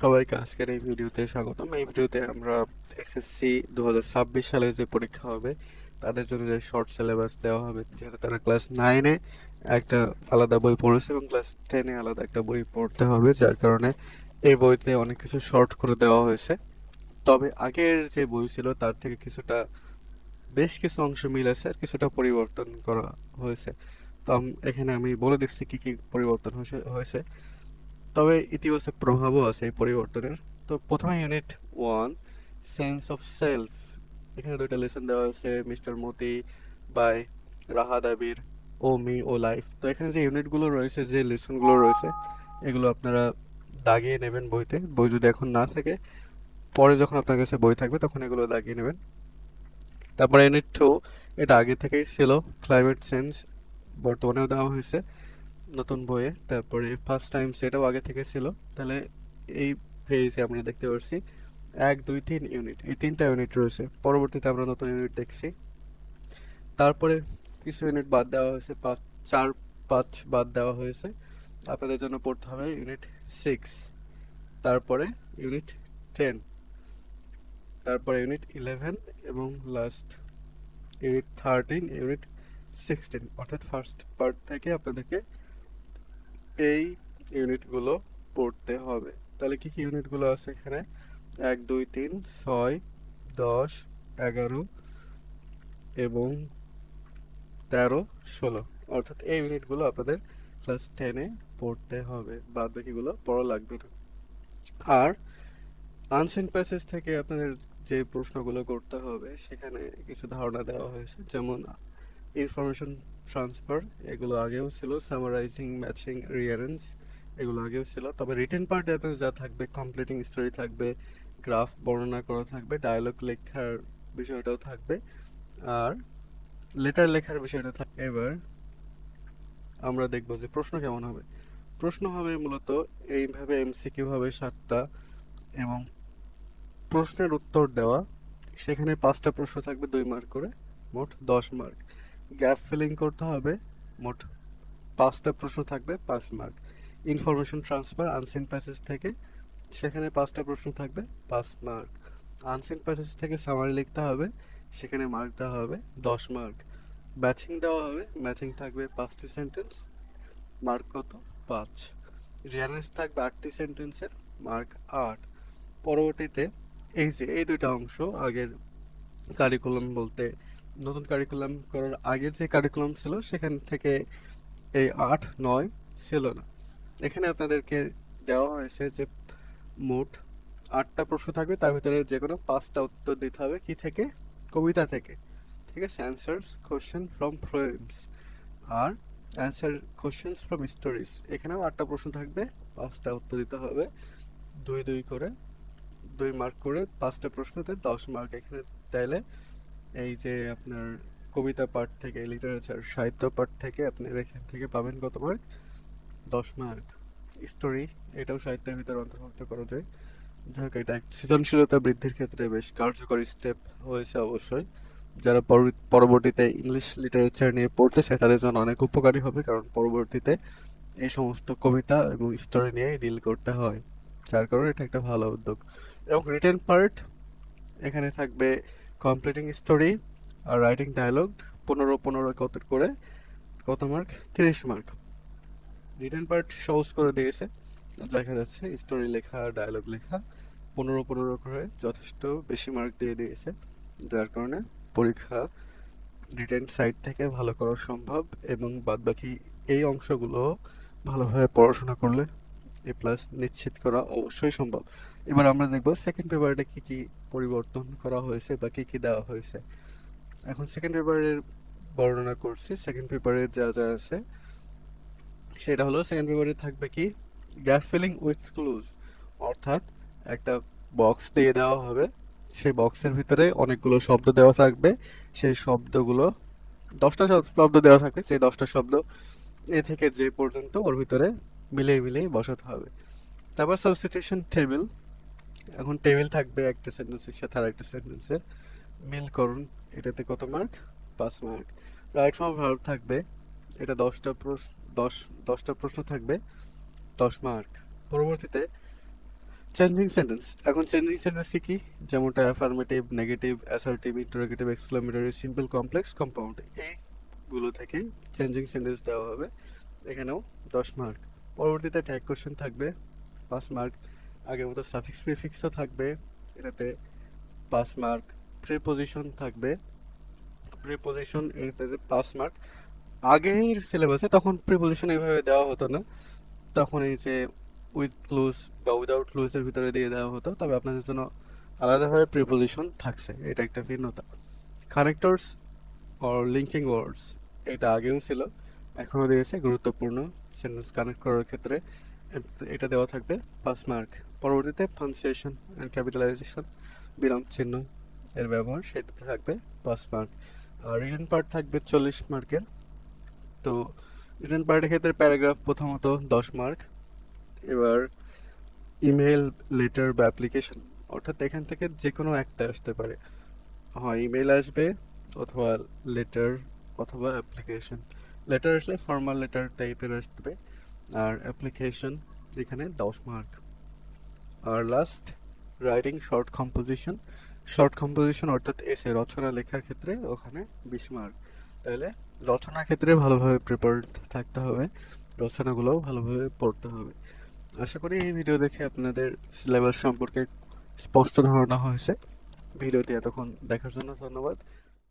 সবাইকে আজকের এই ভিডিওতে স্বাগতম। এই ভিডিওতে আমরা এসএসসি দু হাজার ছাব্বিশ সালে যে পরীক্ষা হবে, তাদের জন্য যে শর্ট সিলেবাস দেওয়া হবে, যেহেতু তারা ক্লাস নাইনে একটা আলাদা বই পড়েছে এবং ক্লাস টেনে আলাদা একটা বই পড়তে হবে, যার কারণে এই বইতে অনেক কিছু শর্ট করে দেওয়া হয়েছে। তবে আগের যে বই ছিল, তার থেকে কিছুটা বেশ কিছু অংশ মিল আছে আর কিছুটা পরিবর্তন করা হয়েছে। তো এখানে আমি বলে দিচ্ছি কি কি পরিবর্তন হয়েছে হয়েছে। তবে ইতিবাচক প্রভাবও আছে এই পরিবর্তনের। তো প্রথমে unit one sense of self এখানে দুইটা লেসন দেওয়া হয়েছে, মিস্টার মতি বাই রাহা দাবির ও মি ও লাইফ। তো এখানে যে ইউনিটগুলো রয়েছে, যে লেসনগুলো রয়েছে, এগুলো আপনারা দাগিয়ে নেবেন বইতে। বই যদি এখন না থাকে, পরে যখন আপনার কাছে বই থাকবে, তখন এগুলো দাগিয়ে নেবেন। তারপরে ইউনিট টু এটা আগে থেকেই ছিল ক্লাইমেট চেঞ্জ বর্তমানেও দেওয়া হয়েছে। নতুন বইয়ে, তারপরে ফার্স্ট টাইম সেটাও আগে থেকে ছিল। তাহলে এই পেজে আমরা দেখতে পাচ্ছি এক, দুই, তিন ইউনিট এই তিনটা ইউনিট রয়েছে। পরবর্তীতে আমরা নতুন ইউনিট দেখছি। তারপরে কিছু ইউনিট বাদ দেওয়া হয়েছে, পাঁচ, চার, পাঁচ বাদ দেওয়া হয়েছে। আপনাদের জন্য পড়তে হবে ইউনিট সিক্স তারপরে ইউনিট টেন তারপরে ইউনিট ইলেভেন এবং last unit thirteen unit sixteen অর্থাৎ ফার্স্ট পার্ট থেকে আপনাদেরকে এই ইউনিটগুলো পড়তে হবে। তাহলে কি কি ইউনিটগুলো আছে এখানে? এক, দুই, তিন, ছয়, দশ, এগারো এবং তেরো, ষোলো। অর্থাৎ এই ইউনিটগুলো আপনাদের ক্লাস টেনে পড়তে হবে। বাদ বাকিগুলো পড়া লাগবে না। আর আনসেন্ট প্যাসেজ থেকে আপনাদের যে প্রশ্নগুলো করতে হবে, সেখানে কিছু ধারণা দেওয়া হয়েছে। যেমন ইনফরমেশন ট্রান্সফার এগুলো আগেও ছিল সামারাইজিং ম্যাচিং রিয়ারেন্স এগুলো আগেও ছিল। তবে রিটেন পার্টে আপনার যা থাকবে কমপ্লিটিং স্টোরি থাকবে গ্রাফ বর্ণনা করা থাকবে ডায়লগ লেখার বিষয়টাও থাকবে, আর লেটার লেখার বিষয়টা থাকবে এবার আমরা দেখব যে প্রশ্ন কেমন হবে। প্রশ্ন হবে মূলত এইভাবে এমসিকিউ হবে সাতটা, এবং প্রশ্নের উত্তর দেওয়া, সেখানে পাঁচটা প্রশ্ন থাকবে, দুই মার্ক করে, মোট দশ মার্ক গ্যাপ ফিলিং করতে হবে। মোট পাঁচটা প্রশ্ন থাকবে, পাঁচ mark. Information transfer, unseen passage থেকে সেখানে পাঁচটা প্রশ্ন থাকবে, পাঁচ মার্ক। আনসিন প্যাসেজ থেকে সামারি লিখতে হবে, সেখানে মার্ক দেওয়া হবে, দশ মার্ক। ম্যাচিং দেওয়া হবে, ম্যাচিং থাকবে পাঁচটি সেন্টেন্স, মার্ক কত? পাঁচ। রিয়ারেন্স থাকবে আটটি সেন্টেন্সের, মার্ক আট। পরবর্তীতে এই যে, এই দুইটা অংশ আগের কারিকুলাম বলতে নতুন কারিকুলাম করার আগের যে কারিকুলাম ছিল, সেখান থেকে এই আট, নয় ছিল না। এখানে আপনাদেরকে দেওয়া হয়েছে যে মোট আটটা প্রশ্ন থাকবে, তার ভিতরে যে কোনো পাঁচটা উত্তর দিতে হবে, কি থেকে? কবিতা থেকে। ঠিক আছে? অ্যান্সার্স কোশ্চেন ফ্রম ফ্রেমস আর অ্যান্সার কোশ্চেন্স ফ্রম স্টোরিজ এখানেও আটটা প্রশ্ন থাকবে, পাঁচটা উত্তর দিতে হবে। দুই দুই করে, দুই মার্ক করে পাঁচটা প্রশ্নতে দশ মার্ক এখানে তাইলে এই যে আপনার কবিতা পাঠ থেকে লিটারেচার সাহিত্য পাঠ থেকে আপনার এখান থেকে পাবেন কত মার্ক দশ মার্ক স্টোরি এটাও সাহিত্যের ভিতরে অন্তর্ভুক্ত করা যায়। হোক, এটা সৃজনশীলতা বৃদ্ধির ক্ষেত্রে বেশ কার্যকরী স্টেপ হয়েছে অবশ্যই। যারা পরবর্তীতে ইংলিশ লিটারেচার নিয়ে পড়তেছে, তাদের জন্য অনেক উপকারী হবে, কারণ পরবর্তীতে এই সমস্ত কবিতা এবং স্টোরি নিয়ে ডিল করতে হয়। যার কারণে এটা একটা ভালো উদ্যোগ। এবং রিটেন পার্ট এখানে থাকবে কমপ্লিটিং স্টোরি আর রাইটিং ডায়লগ পনেরো পনেরো কত করে, কত মার্ক তিরিশ মার্ক রিটেন পার্ট সহজ করে দিয়েছে। দেখা যাচ্ছে স্টোরি লেখা ডায়লগ লেখা, পনেরো পনেরো করে যথেষ্ট বেশি মার্ক দিয়ে দিয়েছে। যার কারণে পরীক্ষা রিটেন সাইড থেকে ভালো করা সম্ভব এবং বাদবাকি এই অংশগুলো ভালোভাবে পড়াশোনা করলে এ প্লাস নিশ্চিত করা অবশ্যই সম্ভব। এবার আমরা দেখব সেকেন্ড পেপারটা কি কি পরিবর্তন করা হয়েছে বা কি কি দেওয়া হয়েছে। এখন সেকেন্ড পেপারের বর্ণনা করছি। সেকেন্ড পেপারের যা যা আছে, সেটা হলো সেকেন্ড পেপারে থাকবে কি? গ্যাপ ফিলিং উইথ ক্লুজ অর্থাৎ একটা বক্স দিয়ে দেওয়া হবে। সেই বক্সের ভিতরে অনেকগুলো শব্দ দেওয়া থাকবে। সেই শব্দগুলো, দশটা শব- শব্দ দেওয়া থাকবে। সেই দশটা শব্দ এ থেকে যে পর্যন্ত ওর ভিতরে মিলিয়ে মিলিয়ে বসাতে হবে। তারপর সাবস্টিটিউশন টেবিল এখন টেবিল থাকবে একটা সেন্টেন্সের সাথে আর একটা সেন্টেন্সের মিল করুন, এটাতে কত মার্ক পাঁচ মার্ক রাইট ফর্ম ভার্ব থাকবে। এটা দশটা প্রশ্ন, দশ, দশটা প্রশ্ন থাকবে। দশ মার্ক পরবর্তীতে চেঞ্জিং সেন্টেন্স এখন চেঞ্জিং সেন্টেন্স কি কি? যেমনটা affirmative negative assertive interrogative exclamatory simple complex compound এইগুলো থেকে চেঞ্জিং সেন্টেন্স দেওয়া হবে। এখানেও দশ মার্ক পরবর্তীতে ট্যাগ কোশ্চেন থাকবে পাস মার্ক আগের মতো সাফিক্স প্রিফিক্সও থাকবে, এটাতে পাস মার্ক প্রিপোজিশন থাকবে। প্রিপোজিশন এটাতে পাস মার্ক আগের সিলেবাসে তখন প্রিপোজিশন এইভাবে দেওয়া হতো না। তখন এই যে উইথ ক্লুজ বা উইদাউট ক্লুজের ভিতরে দিয়ে দেওয়া হতো, তবে আপনাদের জন্য আলাদাভাবে প্রিপোজিশন থাকছে, এটা একটা ভিন্নতা। কানেক্টরস অর লিঙ্কিং ওয়ার্ডস এটা আগেও ছিল। এখনও দিয়েছে গুরুত্বপূর্ণ সেন্টেন্স কানেক্ট করার ক্ষেত্রে এটা দেওয়া থাকবে পাঁচ মার্ক পরবর্তীতে পাঞ্চুয়েশন অ্যান্ড ক্যাপিটালাইজেশন বিরাম চিহ্ন এর ব্যবহার সেটাতে থাকবে পাঁচ মার্ক আর রিটেন পার্ট থাকবে চল্লিশ মার্কের তো রিটেন পার্টের ক্ষেত্রে প্যারাগ্রাফ প্রথমত দশ মার্ক এবার ইমেল লেটার বা অ্যাপ্লিকেশন অর্থাৎ এখান থেকে যে কোনো একটা আসতে পারে। হয় ইমেল আসবে অথবা লেটার অথবা অ্যাপ্লিকেশন লেটার আসলে ফর্মাল লেটার টাইপের আসবে। আর অ্যাপ্লিকেশন এখানে দশ মার্ক আর last writing short composition short composition অর্থাৎ এসে রচনা, লেখার ক্ষেত্রে ওখানে বিশ মার্ক তাহলে রচনার ক্ষেত্রে ভালোভাবে প্রিপারেড থাকতে হবে। রচনাগুলোও ভালোভাবে পড়তে হবে। আশা করি এই ভিডিও দেখে আপনাদের সিলেবাস সম্পর্কে স্পষ্ট ধারণা হয়েছে। ভিডিওটি এতক্ষণ দেখার জন্য ধন্যবাদ।